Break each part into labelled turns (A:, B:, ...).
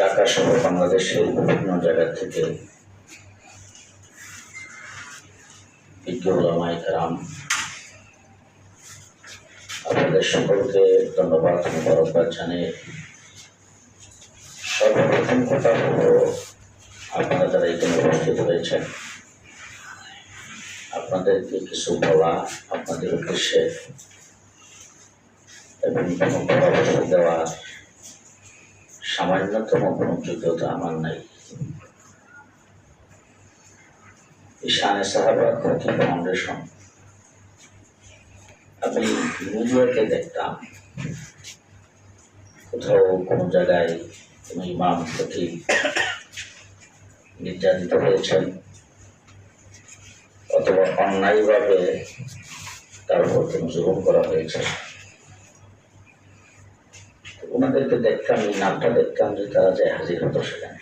A: ঢাকা সহ বাংলাদেশের বিভিন্ন জায়গা থেকে আপনাদের সকলকে ধন্যবাদ, মুবারকবাদ জানিয়ে সর্বপ্রথম কথা হলো, আপনারা যারা এখানে উপস্থিত হয়েছেন, আপনাদেরকে কিছু বলা, আপনাদের উদ্দেশ্যে এবং কোনো পরামর্শ দেওয়ার সামান্যতম কোনো যোগ্যতা আমার নাই। ঈশানে ফাউন্ডেশন আমি মিডিয়াতে দেখতাম। কোথাও কোনো জায়গায় কোনো ইমাম খতিব নির্যাতিত হয়েছেন অথবা অন্যায়ভাবে তার উপর কোনো করা হয়েছে। ওনাদেরকে দেখতাম এই নামটা দেখতাম যে তারা যে হাজির হতো সেখানে।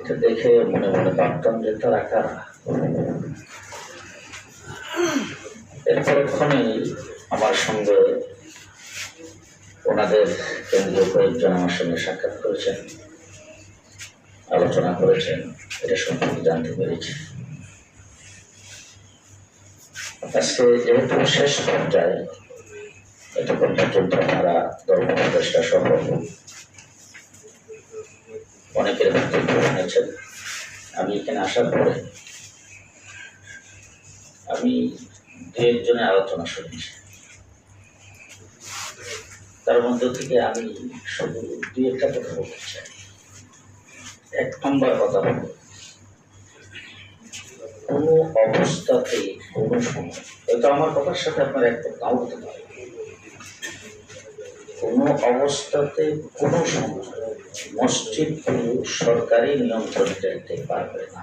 A: এটা দেখে মনে মনে ভাবতাম যে তারা কারা। এর পরক্ষণেই আমার সঙ্গে ওনাদের কেন্দ্রীয় কয়েকজন আমার সঙ্গে সাক্ষাৎ করেছেন, আলোচনা করেছেন, এটা সম্পর্কে জানতে পেরেছি। আজকে যেহেতু শেষ পর্যায়ে এতক্ষণ পর্যন্ত আপনারা ধর্ম উপদেষ্টা সহ অনেকের বক্তব্য শুনেছেন আমি এখানে আসার পরে আমি দু একজনের আলোচনা শুনেছি তার মধ্যে থেকে আমি শুধু দুই একটা কথা বলতে চাই। এক নম্বর কথা হলো, কোনো অবস্থাতে কোনো সময় হয়তো আমার কথার সাথে আপনার একমত নাও হতে পারে। কোনো অবস্থাতে কোনো মসজিদগুলো সরকারি নিয়ন্ত্রণ যেতে পারবে না।